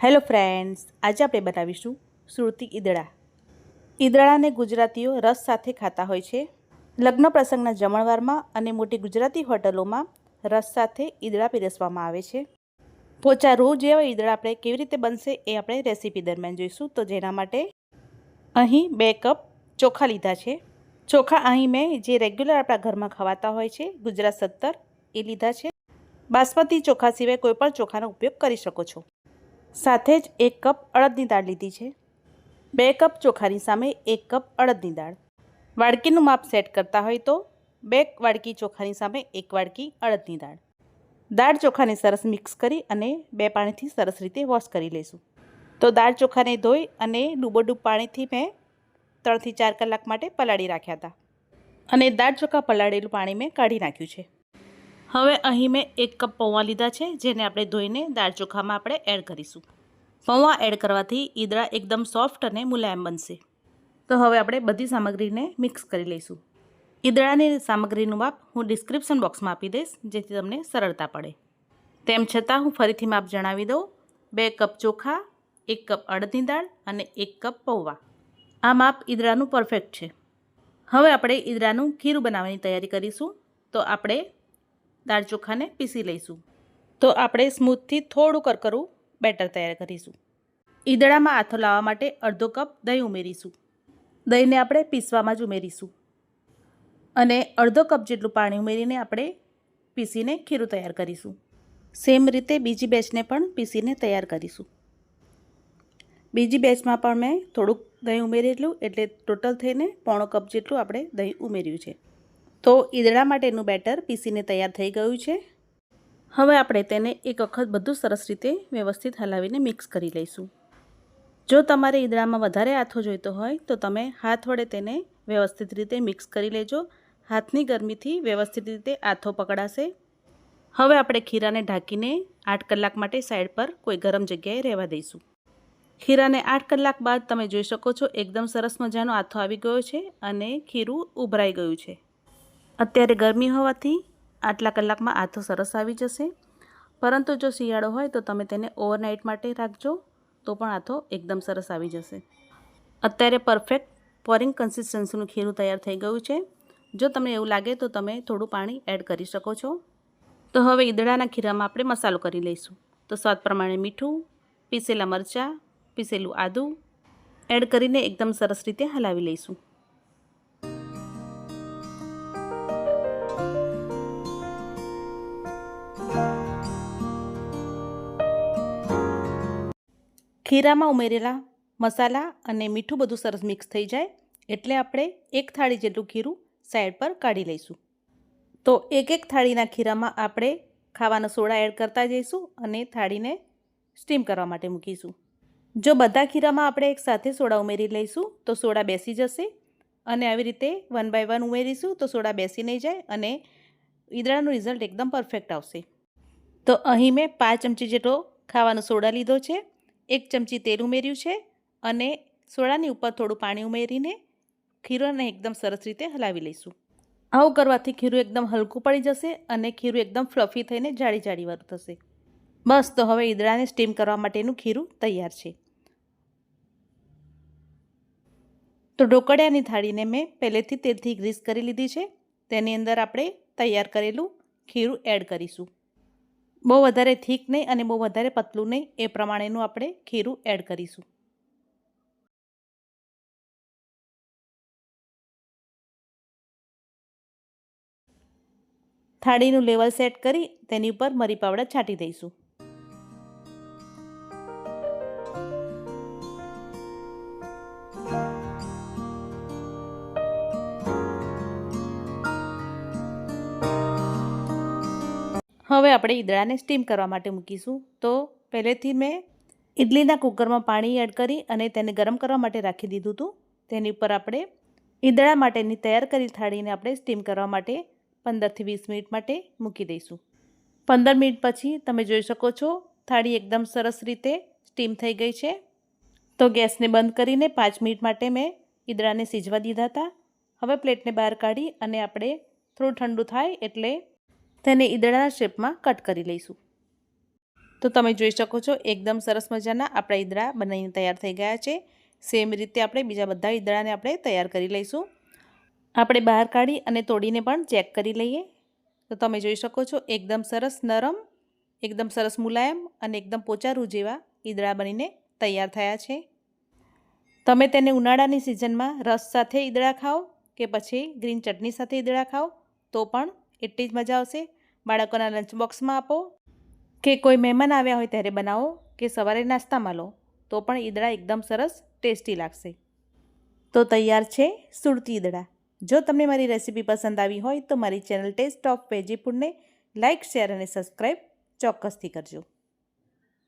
Hello friends, આજે આપણે બનાવીશું સુરતી ઈદડા ઈદડાને ગુજરાતીઓ રસ સાથે ખાતા હોય છે. લગ્ન પ્રસંગના જમણવારમાં અને મોટી ગુજરાતી હોટલોમાં રસ સાથે ઈદડા પીરસવામાં આવે છે. પોચા રૂ જેવા ઈદડા આપણે કેવી રીતે બનશે એ આપણે રેસીપી દરમિયાન જોઈશું. તો જેના માટે અહીં બે કપ ચોખા લીધા છે. ચોખા અહીં મેં જે રેગ્યુલર આપણા ઘરમાં ખવાતા હોય છે, ગુજરાત સત્તર, એ લીધા છે. બાસમતી ચોખા સિવાય કોઈપણ ચોખાનો ઉપયોગ કરી શકો છો. સાથે જ એક કપ અડદની દાળ લીધી છે. બે કપ ચોખાની સામે એક કપ અડદની દાળ. વાડકીનું માપ સેટ કરતા હોય તો બે વાડકી ચોખાની સામે એક વાડકી અડદની દાળ. દાળ ચોખાને સરસ મિક્સ કરી અને બે પાણીથી સરસ રીતે વોશ કરી લઈશું. તો દાળ ચોખાને ધોઈ અને ડૂબોડૂબ પાણીથી મેં ત્રણથી ચાર કલાક માટે પલાળી રાખ્યા હતા. અને દાળ ચોખા પલાળેલું પાણી મેં કાઢી નાખ્યું છે. હવે અહીં મેં એક કપ પૌવા લીધા છે, જેને આપણે ધોઈને દાળ ચોખામાં આપણે એડ કરીશું. પૌવા એડ કરવાથી ઈદળા એકદમ સોફ્ટ અને મુલાયમ બનશે. તો હવે આપણે બધી સામગ્રીને મિક્સ કરી લઈશું. ઈદળાની સામગ્રીનું માપ હું ડિસ્ક્રિપ્શન બોક્સમાં આપી દઈશ, જેથી તમને સરળતા પડે. તેમ છતાં હું ફરીથી માપ જણાવી દઉં. બે કપ ચોખા, એક કપ અડદની દાળ અને એક કપ પૌવા. આ માપ ઈદળાનું પરફેક્ટ છે. હવે આપણે ઈદળાનું ખીરું બનાવવાની તૈયારી કરીશું. તો આપણે દાળ ચોખાને પીસી લઈશું. તો આપણે સ્મૂથથી થોડું કરકરું બેટર તૈયાર કરીશું. ઈદડામાં આથો લાવવા માટે અડધો કપ દહીં ઉમેરીશું. દહીંને આપણે પીસવામાં જ ઉમેરીશું. અને અડધો કપ જેટલું પાણી ઉમેરીને આપણે પીસીને ખીરું તૈયાર કરીશું. સેમ રીતે બીજી બેચને પણ પીસીને તૈયાર કરીશું. બીજી બેચમાં પણ મેં થોડુંક દહીં ઉમેરેલું, એટલે ટોટલ થઈને પોણો કપ જેટલું આપણે દહીં ઉમેર્યું છે. તો ઈદડા માટેનું બેટર પીસીને તૈયાર થઈ ગયું છે. હવે આપણે તેને એક વખત બધું સરસ રીતે વ્યવસ્થિત હલાવીને મિક્સ કરી લઈશું. જો તમારે ઈદડામાં વધારે આથો જોઈતો હોય તો તમે હાથ વડે તેને વ્યવસ્થિત રીતે મિક્સ કરી લેજો. હાથની ગરમીથી વ્યવસ્થિત રીતે આથો પકડાશે. હવે આપણે ખીરાને ઢાંકીને આઠ કલાક માટે સાઈડ પર કોઈ ગરમ જગ્યાએ રહેવા દઈશું. ખીરાને આઠ કલાક બાદ તમે જોઈ શકો છો, એકદમ સરસ મજાનો આથો આવી ગયો છે અને ખીરું ઉભરાઈ ગયું છે. અત્યારે ગરમી હોવાથી આટલા કલાકમાં આથો સરસ આવી જશે. પરંતુ જો શિયાળો હોય તો તમે તેને ઓવરનાઇટ માટે રાખજો, તો પણ આથો એકદમ સરસ આવી જશે. અત્યારે પરફેક્ટ પોરિંગ કન્સિસ્ટન્સીનું ખીરું તૈયાર થઈ ગયું છે. જો તમને એવું લાગે તો તમે થોડું પાણી એડ કરી શકો છો. તો હવે ઈદડાના ખીરામાં આપણે મસાલો કરી લઈશું. તો સ્વાદ પ્રમાણે મીઠું, પીસેલા મરચાં, પીસેલું આદું એડ કરીને એકદમ સરસ રીતે હલાવી લઈશું. ખીરામાં ઉમેરેલા મસાલા અને મીઠું બધું સરસ મિક્સ થઈ જાય એટલે આપણે એક થાળી જેટલું ખીરું સાઈડ પર કાઢી લઈશું. તો એક એક થાળીના ખીરામાં આપણે ખાવાનો સોડા એડ કરતા જઈશું અને થાળીને સ્ટીમ કરવા માટે મૂકીશું. જો બધા ખીરામાં આપણે એક સાથે સોડા ઉમેરી લઈશું તો સોડા બેસી જશે અને આવી રીતે વન બાય વન ઉમેરીશું તો સોડા બેસી નહીં જાય અને ઈદળાનું રિઝલ્ટ એકદમ પરફેક્ટ આવશે. તો અહીં મેં પાંચ ચમચી જેટલો ખાવાનો સોડા લીધો છે. એક ચમચી તેલ ઉમેર્યું છે અને સોડાની ઉપર થોડું પાણી ઉમેરીને ખીરોને એકદમ સરસ રીતે હલાવી લઈશું. આવું કરવાથી ખીરું એકદમ હલકું પડી જશે અને ખીરું એકદમ ફ્લફી થઈને જાડી જાડી વાર થશે. બસ, તો હવે ઈદડાને સ્ટીમ કરવા માટેનું ખીરું તૈયાર છે. તો ઢોકળિયાની થાળીને મેં પહેલેથી તેલથી ગ્રીસ કરી લીધી છે. તેની અંદર આપણે તૈયાર કરેલું ખીરું એડ કરીશું. બહુ વધારે થીક નહીં અને બહુ વધારે પતલું નહીં, એ પ્રમાણેનું આપણે ખીરું એડ કરીશું. થાળીનું લેવલ સેટ કરી તેની ઉપર મરી પાવડર છાંટી દઈશું. હવે આપણે ઈદળાને સ્ટીમ કરવા માટે મૂકીશું. તો પહેલેથી મેં ઇડલીના કુકરમાં પાણી એડ કરી અને તેને ગરમ કરવા માટે રાખી દીધું હતું. તેની ઉપર આપણે ઈદળા માટેની તૈયાર કરી થાળીને આપણે સ્ટીમ કરવા માટે પંદરથી વીસ મિનિટ માટે મૂકી દઈશું. પંદર મિનિટ પછી તમે જોઈ શકો છો, થાળી એકદમ સરસ રીતે સ્ટીમ થઈ ગઈ છે. તો ગેસને બંધ કરીને પાંચ મિનિટ માટે મેં ઈદડાને સીજવા દીધા હતા. હવે પ્લેટને બહાર કાઢી અને આપણે થોડું ઠંડુ થાય એટલે તેને ઈદડાના શેપમાં કટ કરી લઈશું. તો તમે જોઈ શકો છો, એકદમ સરસ મજાના આપણા ઈદડા બનાવીને તૈયાર થઈ ગયા છે. સેમ રીતે આપણે બીજા બધા ઈદડાને આપણે તૈયાર કરી લઈશું. આપણે બહાર કાઢી અને તોડીને પણ ચેક કરી લઈએ. તો તમે જોઈ શકો છો, એકદમ સરસ નરમ, એકદમ સરસ મુલાયમ અને એકદમ પોચારું જેવા ઈદડા બનીને તૈયાર થયા છે. તમે તેને ઉનાળાની સિઝનમાં રસ સાથે ઈદડા ખાઓ કે પછી ગ્રીન ચટણી સાથે ઈદડા ખાઓ, તો પણ એટલી જ મજા આવશે. બાળકોના લંચ બોક્સમાં આપો કે કોઈ મહેમાન આવ્યા હોય ત્યારે બનાવો કે સવારે નાસ્તામાં લો, તો પણ ઈદડા એકદમ સરસ ટેસ્ટી લાગશે. તો તૈયાર છે સુરતી ઈદડા. જો તમને મારી રેસીપી પસંદ આવી હોય તો મારી ચેનલ ટેસ્ટ ઓફ વેજીફૂડને લાઇક શેર અને સબસ્ક્રાઈબ ચોક્કસથી કરજો.